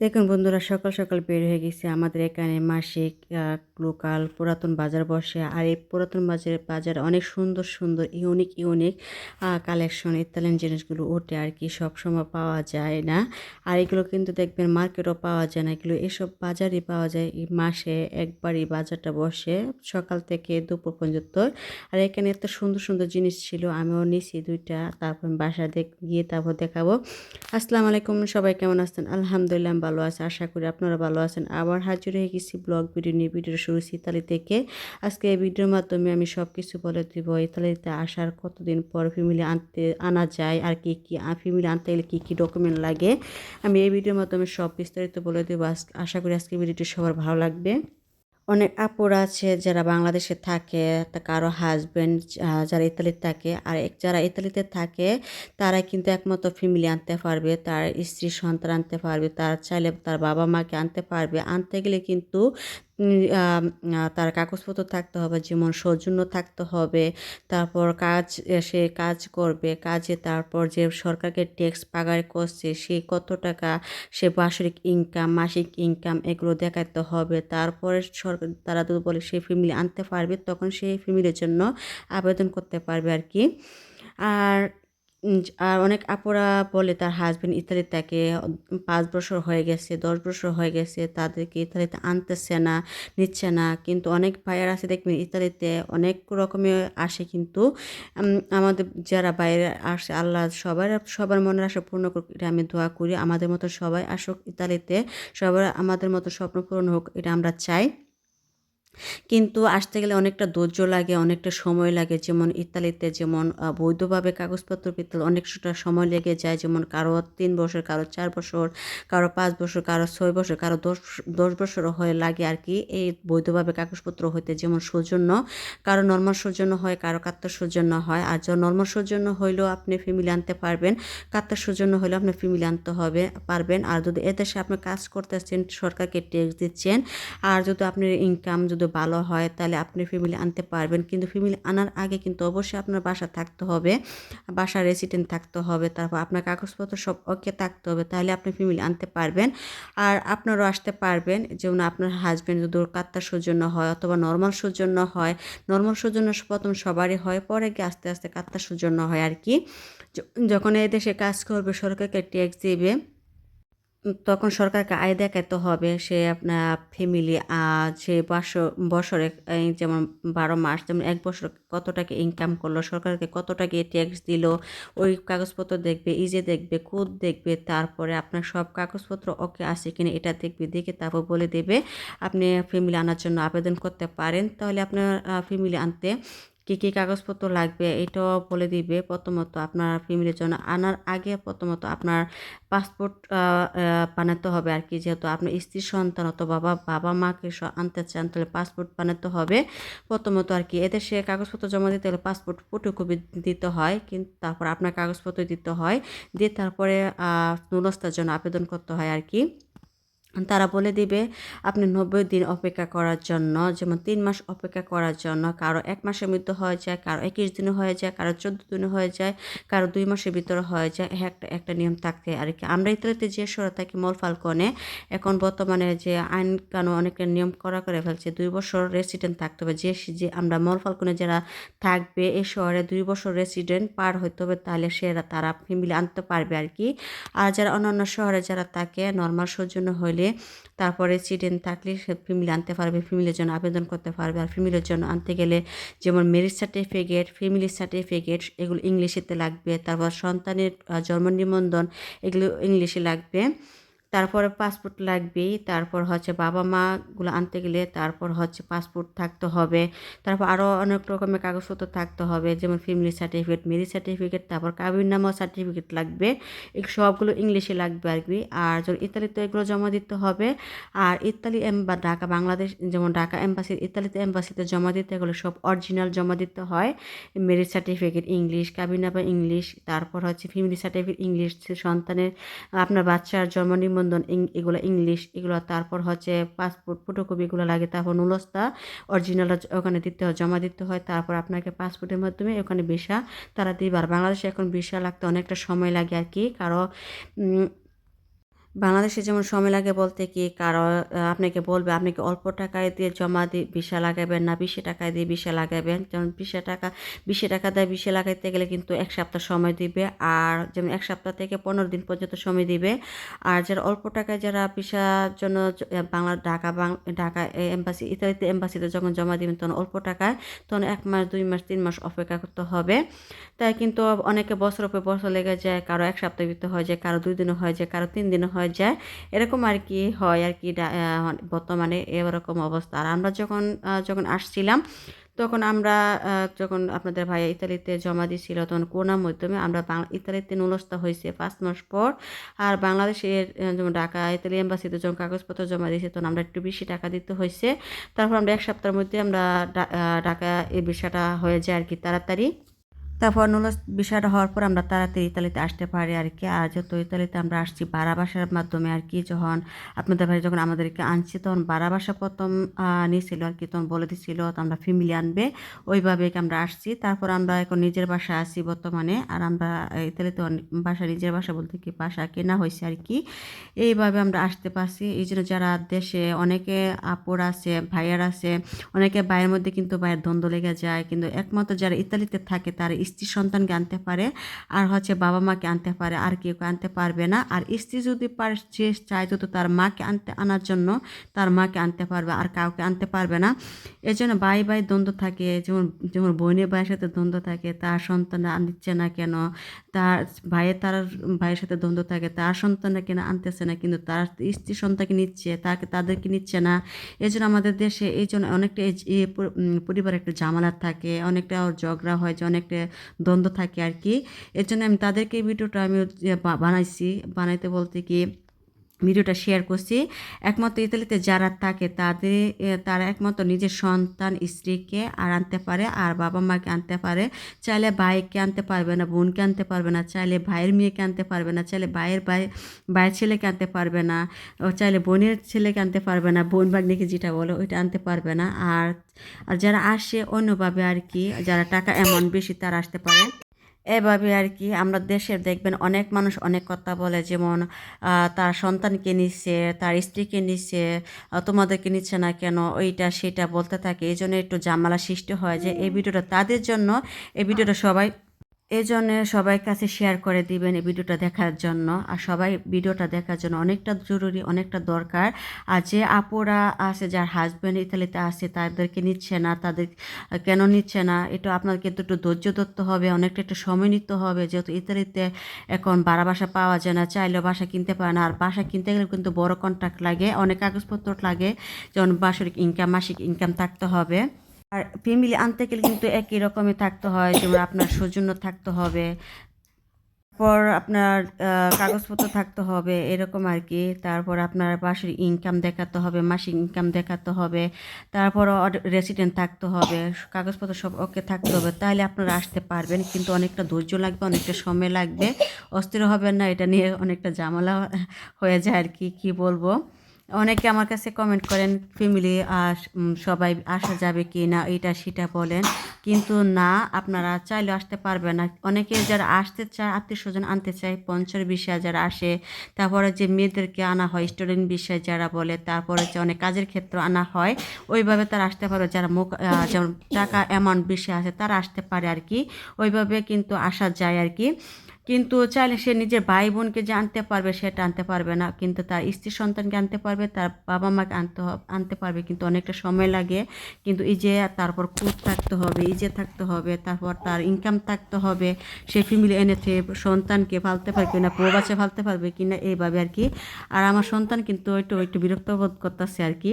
দেখুন বন্ধুরা, সকাল সকাল বের হয়ে গেছে। আমাদের এখানে মাসিক লোকাল, পুরাতন বাজার বসে। আর এই পুরাতন বাজারের বাজার অনেক সুন্দর সুন্দর, ইউনিক ইউনিক কালেকশন ইতালিয়ান জিনিসগুলো ওঠে আর কি সব সময় পাওয়া যায় না। আর এগুলো কিন্তু দেখবেন মার্কেটও পাওয়া যায় না। এগুলো এসব বাজারই পাওয়া যায়। এই মাসে একবারই বাজারটা বসে সকাল থেকে দুপুর পর্যন্ত। আর এখানে এত সুন্দর সুন্দর জিনিস ছিল, আমিও নিছি দুইটা। তারপর বাসা দেখ, গিয়ে তারপর দেখাবো। আসসালামু আলাইকুম, সবাই কেমন আছেন? আলহামদুলিল্লাহ ভালো আছে, আশা করি আপনারা ভালো আছেন। আবার হাজির হয়ে গেছি ব্লগ ভিডিও নিয়ে ভিডিও শুরু ইতালি থেকে। আজকে এই ভিডিওর মাধ্যমে আমি সব কিছু বলে দিব, ইতালিতে আসার কতদিন পর ফ্যামিলি আনতে, আনা যায় আর কি কি ফ্যামিলি আনতে গেলে কী কী ডকুমেন্ট লাগে। আমি এই ভিডিওর মাধ্যমে সব বিস্তারিত বলে দেবো। আশা করি আজকে ভিডিওটি সবার ভালো লাগবে। অনেক আপুরা আছে যারা বাংলাদেশে থাকে কারও হাজব্যান্ড যারা ইতালিতে থাকে, আর যারা ইতালিতে থাকে তারা কিন্তু একমাত্র ফ্যামিলি আনতে পারবে, তার স্ত্রী সন্তান আনতে পারবে, তার চাইলে তার বাবা মাকে আনতে পারবে। আনতে গেলে কিন্তু তার কাগজপত্র থাকতে হবে, যেমন সৌজন্য থাকতে হবে, তারপর কাজ সে কাজ করবে, কাজে তারপর যে সরকারকে ট্যাক্স পাগার করছে, সে কত টাকা, সে বার্ষিক ইনকাম মাসিক ইনকাম এগুলো দেখাতে হবে, তারপরে সরকার, তারা যদি বলে সেই ফ্যামিলি আনতে পারবে, তখন সেই ফ্যামিলির জন্য আবেদন করতে পারবে আর কি। আর আর অনেক আপুরা বলে তার হাজবেন্ড ইতালিতে থাকে পাঁচ বছর হয়ে গেছে, দশ বছর হয়ে গেছে, তাদেরকে ইতালিতে আনতেছে না, নিচ্ছে না। কিন্তু অনেক ভাইয়ার আছে দেখবেন ইতালিতে অনেক রকমের আসে কিন্তু আমাদের যারা বাইরে আসে, আল্লাহ সবার সবার মনের আশা পূর্ণ এটা আমি দোয়া করি। আমাদের মতো সবাই আসুক ইতালিতে, সবার আমাদের মতো স্বপ্ন পূরণ হোক, এটা আমরা চাই। কিন্তু আসতে গেলে অনেকটা ধৈর্য লাগে, অনেকটা সময় লাগে। যেমন ইতালিতে যেমন বৈধভাবে কাগজপত্র পেতে অনেকটা সময় লেগে যায়। যেমন কারও তিন বছর, কারও চার বছর, কারও পাঁচ বছর, কারও ছয় বছর, কারও দশ দশ বছর হয়ে লাগে আর কি এই বৈধভাবে কাগজপত্র হইতে। যেমন সৌজন্য, কারও নর্মাল সৌজন্য হয়, কারও কাত্তার সৌজন্য হয়। আর যা নর্মাল সৌজন্য হইলেও আপনি ফ্যামিলি আনতে পারবেন কাত্তার সৌজন্য হলেও আপনি ফ্যামিলি আনতে হবে, পারবেন। আর যদি এদেশে আপনি কাজ করতেছেন, সরকারকে ট্যাক্স দিচ্ছেন, আর যদি আপনার ইনকাম যদি ভালো হয়, তাহলে আপনি ফ্যামিলি আনতে পারবেন। কিন্তু ফ্যামিলি আনার আগে কিন্তু অবশ্যই আপনার বাসা থাকতে হবে বাসা রেসিডেন্ট থাকতে হবে, তারপর আপনার কাগজপত্র সব ওকে থাকতে হবে, তাহলে আপনি ফ্যামিলি আনতে পারবেন। আর আপনারাও আসতে পারবেন, যেমন আপনার হাজব্যান্ড যদি কাত্তার সৌজন্য হয় অথবা নর্মাল সৌজন্য হয় নর্মাল সৌজন্য প্রথম সবারই হয়, পরে গিয়ে আস্তে আস্তে কাত্তার সৌজন্য হয় আর কি যখন এই দেশে কাজ করবে, সরকারকে ট্যাক্স দিবে তখন সরকারকে আয় দেখাতে হবে। সে আপনার ফ্যামিলি সে বছর বছরে যেমন বারো মাস, যেমন এক বছর কত টাকা ইনকাম করল, সরকারকে কত টাকা ট্যাক্স দিল, ওই কাগজপত্র দেখবে ইজে দেখবে কোড দেখবে, তারপরে আপনার সব কাগজপত্র ওকে আছে কিনা এটা দেখবে, দেখে তারপর বলে দেবে, আপনি ফ্যামিলি আনার জন্য আবেদন করতে পারেন। তাহলে আপনার ফ্যামিলি আনতে কী কী কাগজপত্র লাগবে, এটাও বলে দিবে প্রথমত আপনার ফ্যামিলির জন্য। আনার আগে প্রথমত আপনার পাসপোর্ট বানাতে হবে আর কি। যেহেতু আপনার স্ত্রী, সন্তান অথবা বাবা বাবা মাকে স- আনতে চান, তাহলে পাসপোর্ট বানাতে হবে। প্রথমত আর কি এদেশে কাগজপত্র জমা দিতে হলে পাসপোর্ট ফটোকপি দিতে হয়, কিন্তু তারপর আপনার কাগজপত্র দিতে হয়। দিয়ে তারপরে নুনস্তার জন্য আবেদন করতে হয় আর কি। তারা বলে দিবে, আপনি নব্বই দিন অপেক্ষা করার জন্য, যেমন তিন মাস অপেক্ষা করার জন্য, কারও এক মাসের মধ্যে হয়ে যায়, কারও একুশ দিনে হয়ে যায়, কারও চোদ্দ দিনে হয়ে যায়, কারও দুই মাসের ভিতরে হয়ে যায় একটা একটা নিয়ম থাকতে আর কি। আমরা ইতালিতে যে শহরে থাকি মল ফালকনে এখন বর্তমানে যে আইন কানুন অনেকটা নিয়ম করা করে ফেলছে, দুই বছর রেসিডেন্ট থাকতে হবে, যে যে আমরা মল ফালকনে যারা থাকবে এই শহরে দুই বছর রেসিডেন্ট পার হইতে হবে, তাহলে সে, তারা ফ্যামিলি আনতে পারবে আর কি। আর যারা অন্যান্য শহরে যারা থাকে নর্মাল সৌজন্য হইলে তারপরে স্টুডেন্ট থাকলে সে ফ্যামিলি আনতে পারবে ফ্যামিলির জন্য আবেদন করতে পারবে। আর ফ্যামিলির জন্য আনতে গেলে যেমন ম্যারেজ সার্টিফিকেট ফ্যামিলি সার্টিফিকেট এগুলো ইংলিশেতে লাগবে। তারপর সন্তানের জন্ম নিবন্ধন, এগুলো ইংলিশে লাগবে। তারপরে পাসপোর্ট লাগবেই। তারপর হচ্ছে বাবা মাগুলো আনতে গেলে তারপর হচ্ছে পাসপোর্ট থাকতে হবে। তারপর আরও অনেক রকমের কাগজপত্র থাকতে হবে, যেমন ফ্যামিলি সার্টিফিকেট ম্যারেজ সার্টিফিকেট তারপর কাবিননামা সার্টিফিকেট লাগবে। সবগুলো ইংলিশে লাগবে আর কি। আর যখন ইতালিতে এগুলো জমা দিতে হবে। আর ইতালি এম- বা ঢাকা, বাংলাদেশ, যেমন ঢাকা এম্বাসি, ইতালিতে এম্বাসিতে জমা দিতে গেলে সব অরিজিনাল জমা দিতে হয়। ম্যারেজ সার্টিফিকেট ইংলিশ কাবিনামা ইংলিশ তারপর হচ্ছে ফ্যামিলি সার্টিফিকেট ইংলিশ সন্তানের, আপনার বাচ্চার জন্ম নিবন্ধন ইং- এগুলো ইংলিশ, এগুলো তারপর হচ্ছে পাসপোর্ট ফটোকপি এগুলো লাগে, তারপর নুলস্তা অরিজিনাল ওখানে দিতে হয়, জমা দিতে হয়, তারপর আপনাকে পাসপোর্টের মাধ্যমে ওখানে ভিসা তারা দিবার। বাংলাদেশে এখন ভিসা লাগতে অনেকটা সময় লাগে আর কি কারও বাংলাদেশে যেমন সময় লাগে বলতে কি কারও আপনাকে বলবে আপনি কি অল্প টাকায় দিয়ে জমা দিয়ে ভিসা লাগাবেন না, বিশে টাকায় দিয়ে ভিসা লাগাবেন। যেমন বিশে টাকা বিশে টাকা দিয়ে ভিসা লাগাইতে গেলে কিন্তু এক সপ্তাহ সময় দিবে। আর যেমন এক সপ্তাহ থেকে পনেরো দিন পর্যন্ত সময় দিবে। আর যারা অল্প টাকায় যারা ভিসার জন্য বাংলা, ঢাকা ঢাকা এম্বাসি, ইতালিতে এম্বাসিতে যখন জমা দিবেন তখন অল্প টাকায়, তখন এক মাস, দুই মাস, তিন মাস অপেক্ষা করতে হবে। তাই কিন্তু অনেকে বছর পর বছর লেগে যায়, কারও এক সপ্তাহ ভিতরে হয়ে যায়, কারও দুই দিনও হয়ে যায়, কারও তিন দিনও হয়ে যায়। এরকম আর কি হয় আর কি বর্তমানে এরকম অবস্থা। আর আমরা যখন যখন আসছিলাম, তখন আমরা যখন আপনাদের ভাই ইতালিতে জমা দিয়েছিল তখন করোনার মাধ্যমে আমরা বাংলা ইতালিতে নুলস্তা হয়েছে পাঁচ মাস পর। আর বাংলাদেশের যেমন ঢাকা ইতালি এম্বাসিতে যখন কাগজপত্র জমা দিয়েছে, তখন আমরা একটু বেশি টাকা দিতে হয়েছে। তারপর আমরা এক সপ্তাহের মধ্যে আমরা ঢাকা এই বিষয়টা হয়ে যায় আর কি তাড়াতাড়ি। তারপর নুলো বিষয়টা হওয়ার পর আমরা তাড়াতাড়ি ইতালিতে আসতে পারি আর কি। আর যত ইতালিতে আমরা আসছি বারা বাসার মাধ্যমে আর কি, যখন আপনাদের ভাই যখন আমাদেরকে আনছি তখন বারা বাসা প্রথম নিয়েছিল আর কি, তখন বলে দিছিল তো আমরা ফ্যামিলি আনবে ওইভাবে আমরা আসছি। তারপর আমরা এখন নিজের বাসা আছি বর্তমানে, আর আমরা ইতালিতে বাসা নিজের বাসা বলতে কি বাসা কেনা হয়েছে আর কি। এইভাবে আমরা আসতে পারছি। এই জন্য যারা দেশে অনেকে আপুর আছে, ভাইয়ার আছে, অনেকে ভাইয়ের মধ্যে কিন্তু ভাইয়ের দ্বন্দ্ব লেগে যায়। কিন্তু একমাত্র যারা ইতালিতে থাকে তারা স্ত্রী সন্তানকে আনতে পারে, আর হচ্ছে বাবা মাকে আনতে পারে, আর কেউ আনতে পারবে না। আর স্ত্রী যদি সে চায় যদি তার মাকে আনতে, আনার জন্য তার মাকে আনতে পারবে, আর কাউকে আনতে পারবে না। এই জন্য ভাই ভাই দ্বন্দ্ব থাকে, যেমন যেমন বোনের ভাইয়ের সাথে দ্বন্দ্ব থাকে, তার সন্তান আনছে না কেন? তার ভাইয়ের তার ভাইয়ের সাথে দ্বন্দ্ব থাকে, তার সন্তানরা কেন আনতেছে না? কিন্তু তার স্ত্রী সন্তানকে নিচ্ছে, তাকে, তাদেরকে নিচ্ছে না। এই জন্য আমাদের দেশে এই জন্য অনেকটা পরিবারে একটা জামালা থাকে, অনেকটা ঝগড়া হয়, যে অনেকটা দ্বন্দ্ব থাকে আর কি। এর জন্য আমি তাদেরকে ভিডিওটা আমি বানাইছি। বানাইতে বলতে কি ভিডিওটা শেয়ার করছি। একমাত্র ইতালিতে যারা থাকে তাদের তারা একমাত্র নিজের সন্তান, স্ত্রীকে আর আনতে পারে আর বাবা মাকে আনতে পারে। চাইলে ভাইকে আনতে পারবে না, বোনকে আনতে পারবে না, চাইলে ভাইয়ের মেয়েকে আনতে পারবে না, চাইলে ভাইয়ের ভাই, ভাইয়ের ছেলেকে আনতে পারবে না চাইলে বোনের ছেলেকে আনতে পারবে না, বোন ভাগ্নিকে যেটা বলে ওইটা আনতে পারবে না। আর আর যারা আসে অন্যভাবে আর কি, যারা টাকা এমন বেশি তারা আসতে পারে। এভাবে আর কি আমরা দেশের দেখবেন অনেক মানুষ অনেক কথা বলে যেমন তার সন্তানকে নিচ্ছে তার স্ত্রীকে নিচ্ছে তোমাদেরকে নিচ্ছে না কেন ওইটা সেটা বলতে থাকে। এই জন্য একটু জামালা সৃষ্টি হয় যে এই ভিডিওটা তাদের জন্য এই ভিডিওটা সবাই এই জন্য সবাই কাছে শেয়ার করে দিবেন এই ভিডিওটা দেখার জন্য। আর সবাই ভিডিওটা দেখার জন্য অনেকটা জরুরি, অনেকটা দরকার। আর যে আপুরা আছে, যার হাজব্যান্ড ইতালিতে আছে, তাদেরকে নিচ্ছে না, তাদের কেন নিচ্ছে না? এটা আপনাকে একটু ধৈর্য ধরতে হবে, অনেকটা একটু সময় নিতে হবে। যেহেতু ইতালিতে এখন বাড়া বাসা পাওয়া যায় না, চাইলেও বাসা কিনতে পারে না। আর বাসা কিনতে গেলে কিন্তু বড় কন্ট্রাক্ট লাগে, অনেক কাগজপত্র লাগে, যেমন বাসরিক ইনকাম মাসিক ইনকাম থাকতে হবে। আর ফ্যামিলি আনতে গেলে কিন্তু একই রকমই থাকতে হয়, যেমন আপনার সৌজন্য থাকতে হবে, তারপর আপনার কাগজপত্র থাকতে হবে, এরকম আর কি। তারপর আপনার বাসের ইনকাম দেখাতে হবে, মাসিক ইনকাম দেখাতে হবে, তারপর রেসিডেন্ট থাকতে হবে, কাগজপত্র সব ওকে থাকতে হবে। তাহলে আপনারা আসতে পারবেন, কিন্তু অনেকটা ধৈর্য লাগবে, অনেকটা সময় লাগবে। অস্থির হবেন না, এটা নিয়ে অনেকটা ঝামেলা হয়ে যায় আর কি কি বলব? অনেকে আমার কাছে কমেন্ট করেন, ফ্যামিলি সবাই আসা যাবে কি না এটা, সেটা বলেন। কিন্তু না, আপনারা চাইলে আসতে পারবে না। অনেকে যারা আসতে চায় আত্মীয় স্বজন আনতে চায়, পঞ্চর বিষয়ে যারা আসে, তারপরে যে মেয়েদেরকে আনা হয় স্টুডেন্ট বিষয়ে যারা বলে, তারপরে যে অনেক কাজের ক্ষেত্রে আনা হয়, ওইভাবে তারা আসতে পারবে। যারা মুখ যেমন টাকা অ্যামাউন্ট বেশি আছে, তারা আসতে পারে আর কি ওইভাবে কিন্তু আসা যায় আর কি কিন্তু চাইলে সে নিজের ভাই বোনকে যে আনতে পারবে, সেটা আনতে পারবে না। কিন্তু তার স্ত্রী সন্তানকে আনতে পারবে, তার বাবা মাকে আনতে আনতে পারবে। কিন্তু অনেকটা সময় লাগে। কিন্তু এই যে তারপর কুট থাকতে হবে যে থাকতে হবে, তারপর তার ইনকাম থাকতে হবে, সে ফ্যামিলি এনেছে সন্তানকে ফালতে পারবে কিনা, প্রবাসে ফালতে পারবে কিনা, এইভাবে আর কি। আর আমার সন্তান কিন্তু একটু একটু বিরক্ত বোধ করতেছে আর কি।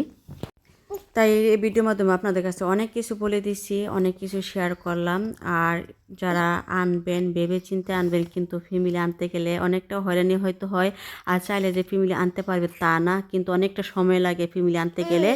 তাই এই ভিডিওর মাধ্যমে আপনাদের কাছে অনেক কিছু বলে দিচ্ছি অনেক কিছু শেয়ার করলাম। আর যারা আনবেন ভেবে চিনতে আনবেন কিন্তু ফ্যামিলি আনতে গেলে অনেকটা হয়রানি হয়তো হয়। আর চাইলে যে ফ্যামিলি আনতে পারবে তা না কিন্তু অনেকটা সময় লাগে ফ্যামিলি আনতে গেলে।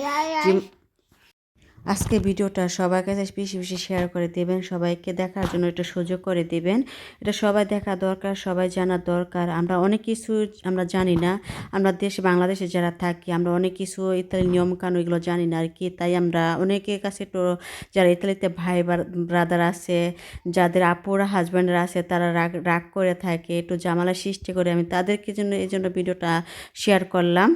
আজকে ভিডিওটা সবার কাছে বেশি বেশি শেয়ার করে দেবেন, সবাইকে দেখার জন্য এটা সুযোগ করে দেবেন। এটা সবাই দেখা দরকার, সবাই জানা দরকার। আমরা অনেক কিছু আমরা জানি না, আমরা দেশে বাংলাদেশে যারা থাকি, আমরা অনেক কিছু ইত্যাদি নিয়মকানুন এগুলো জানি না আর কি। তাই আমরা অনেকের কাছে একটু যারা ইতালিতে ভাই ব্রাদার আছে, যাদের আপুরা হাজব্যান্ডরা আছে, তারা রাগ রাগ করে থাকে, একটু জামালা সৃষ্টি করে। আমি তাদেরকে জন্য, এই জন্য ভিডিওটা শেয়ার করলাম।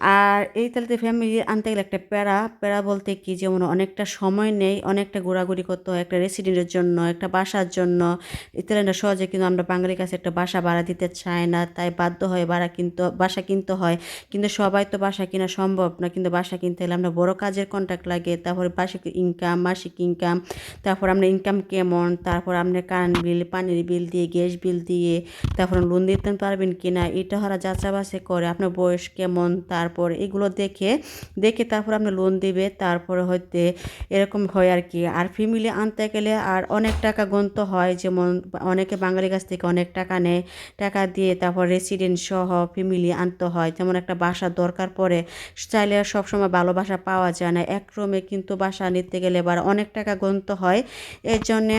আর এই ইতালিতে ফ্যামিলি আনতে গেলে একটা প্যারা প্যারা বলতে কি যেমন অনেকটা সময় নেই, অনেকটা ঘোরাঘুরি করতে হয়, একটা রেসিডেন্টের জন্য, একটা বাসার জন্য। ইতালিয়ানরা সহজে কিন্তু আমরা বাঙালির কাছে একটা বাসা ভাড়া দিতে চাই না, তাই বাধ্য হয় ভাড়া কিনতে, বাসা কিনতে হয়। কিন্তু সবাই তো বাসা কিনা সম্ভব না, কিন্তু বাসা কিনতে হলে আমরা বড় কাজের কন্ট্যাক্ট লাগে, তারপরে বার্ষিক ইনকাম মাসিক ইনকাম তারপর আমরা ইনকাম কেমন, তারপর আপনার কারেন্ট বিল পানির বিল দিয়ে গ্যাস বিল দিয়ে, তারপর লোন দিতে পারবেন কি না এটা হরা যাচাবাসে করে, আপনার বয়স কেমন তারপর এগুলো দেখে দেখে তারপর আপনি লোন দিবে, তারপরে হয়তো এরকম হয় আর কি। আর ফ্যামিলি আনতে গেলে আর অনেক টাকা গন্ত হয়, যেমন অনেকে বাঙালির কাছ থেকে অনেক টাকা নেয়, টাকা দিয়ে তারপর রেসিডেন্ট সহ ফ্যামিলি আনতে হয়। যেমন একটা বাসা দরকার পড়ে, চাইলে সবসময় ভালো বাসা পাওয়া যায় না। এক রুমে কিন্তু বাসা নিতে গেলে এবার অনেক টাকা গন্ত হয়। এর জন্যে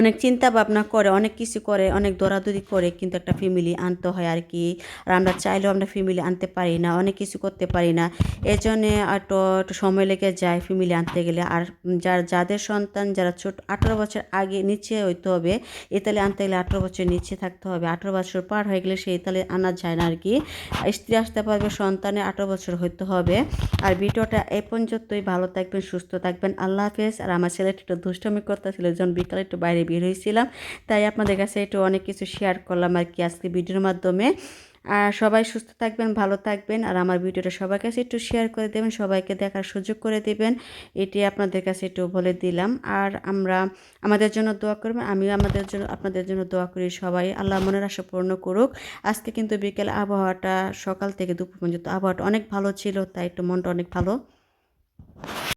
অনেক চিন্তা ভাবনা করে, অনেক কিছু করে, অনেক দৌড়াদৌড়ি করে কিন্তু একটা ফ্যামিলি আনতে হয় আর কি। আর আমরা চাইলেও আমরা ফ্যামিলি আনতে পারি না, অনেক কিছু করতে পারি না। এই জন্যে একটু একটু সময় লেগে যায় ফ্যামিলি আনতে গেলে। আর যার, যাদের সন্তান যারা ছোট, আঠারো বছর আগে নিচে হইতে হবে, ইতালি আনতে গেলে আঠারো বছর নিচে থাকতে হবে। আঠারো বছর পার হয়ে গেলে সে ইতালি আনা যায় না আর কি। স্ত্রী আসতে পারবে, সন্তানে আঠারো বছর হইতে হবে। আর ভিডিওটা এ পর্যন্তই। ভালো থাকবেন, সুস্থ থাকবেন। আল্লাহ হাফেজ। আর আমার ছেলেটা একটু দুষ্টমি করতেছিল, যখন বিকালে একটু বাইরে বের হয়েছিলাম। তাই আপনাদের কাছে একটু অনেক কিছু শেয়ার করলাম আর কি আজকে ভিডিওর মাধ্যমে। আর সবাই সুস্থ থাকবেন, ভালো থাকবেন, আর আমার ভিডিওটা সবার কাছে একটু শেয়ার করে দেবেন, সবাইকে দেখার সুযোগ করে দেবেন এটি আপনাদের কাছে একটু বলে দিলাম। আর আমরা আমাদের জন্য দোয়া করবেন, আমিও আমাদের জন্য, আপনাদের জন্য দোয়া করি সবাই। আল্লাহ মনের আশা পূর্ণ করুক। আজকে কিন্তু বিকেল আবহাওয়াটা সকাল থেকে দুপুর পর্যন্ত আবহাওয়াটা অনেক ভালো ছিল, তাই একটু মনটা অনেক ভালো।